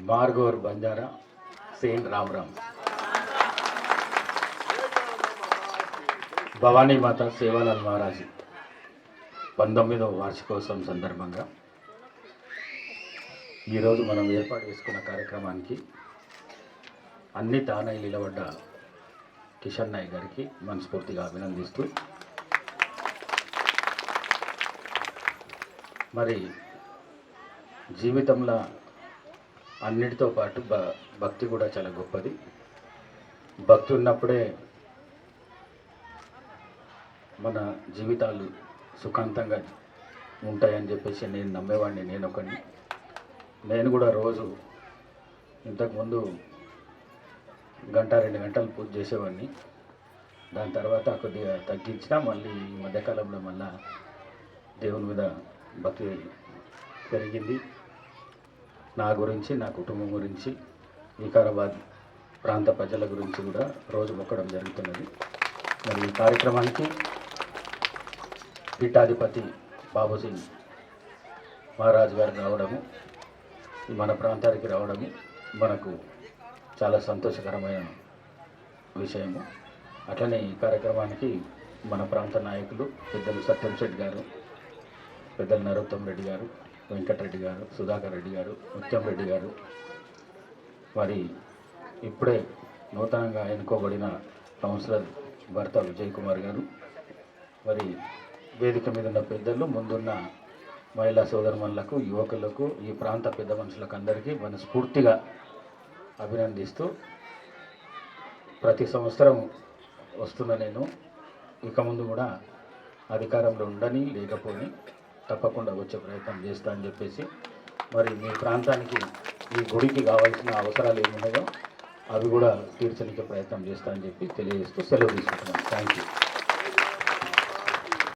మార్గోర్ Banjara saint రామరామ్. Bhavani Mata Sevalal Maharaj. పంతొమ్మిదవ వార్షికోత్సవం సందర్భంగా ఈరోజు మనం ఏర్పాటు చేసుకున్న కార్యక్రమానికి అన్ని తానై నిలబడ్డ కిషన్ నాయ్ గారికి మనస్ఫూర్తిగా అభినందిస్తూ మరి జీవితంలో అన్నిటితో పాటు భ భక్తి కూడా చాలా గొప్పది. భక్తి ఉన్నప్పుడే మన జీవితాలు సుఖాంతంగా ఉంటాయని చెప్పేసి నేను నమ్మేవాడిని నేను ఒకడిని. నేను కూడా రోజు ఇంతకుముందు గంట రెండు గంటలు పూజ చేసేవాడిని. దాని తర్వాత కొద్దిగా తగ్గించినా మళ్ళీ ఈ మధ్యకాలంలో మళ్ళా దేవుని మీద భక్తి పెరిగింది. నా గురించి నా కుటుంబం గురించి వికారాబాద్ ప్రాంత ప్రజల గురించి కూడా రోజు మొక్కడం జరుగుతున్నది. మరి ఈ కార్యక్రమానికి పీఠాధిపతి బాబు సింగ్ మహారాజు గారు రావడము మన ప్రాంతానికి రావడము మనకు చాలా సంతోషకరమైన విషయము. అట్లనే ఈ కార్యక్రమానికి మన ప్రాంత నాయకులు పెద్దలు సత్యం శెట్టి గారు పెద్దలు నరోత్తం రెడ్డి గారు వెంకటరెడ్డి గారు సుధాకర్ రెడ్డి గారు ముత్యం రెడ్డి గారు. మరి ఇప్పుడే నూతనంగా ఎన్నుకోబడిన కౌన్సిలర్ భర్త విజయ్ కుమార్ గారు. మరి వేదిక మీద ఉన్న పెద్దలు ముందున్న మహిళా సోదరుమణులకు యువకులకు ఈ ప్రాంత పెద్ద మనుషులకు అందరికీ మనస్ఫూర్తిగా అభినందిస్తూ ప్రతి సంవత్సరం వస్తున్న నేను. ఇక ముందు కూడా అధికారంలో ఉండని లేకపోని తప్పకుండా వచ్చే ప్రయత్నం చేస్తా అని చెప్పేసి మరి మీ ప్రాంతానికి ఈ గుడికి కావాల్సిన అవసరాలు ఏమున్నాయో అవి కూడా తీర్చడానికి ప్రయత్నం చేస్తా అని చెప్పి తెలియజేస్తూ సెలవు తీసుకుంటున్నాను. Thank you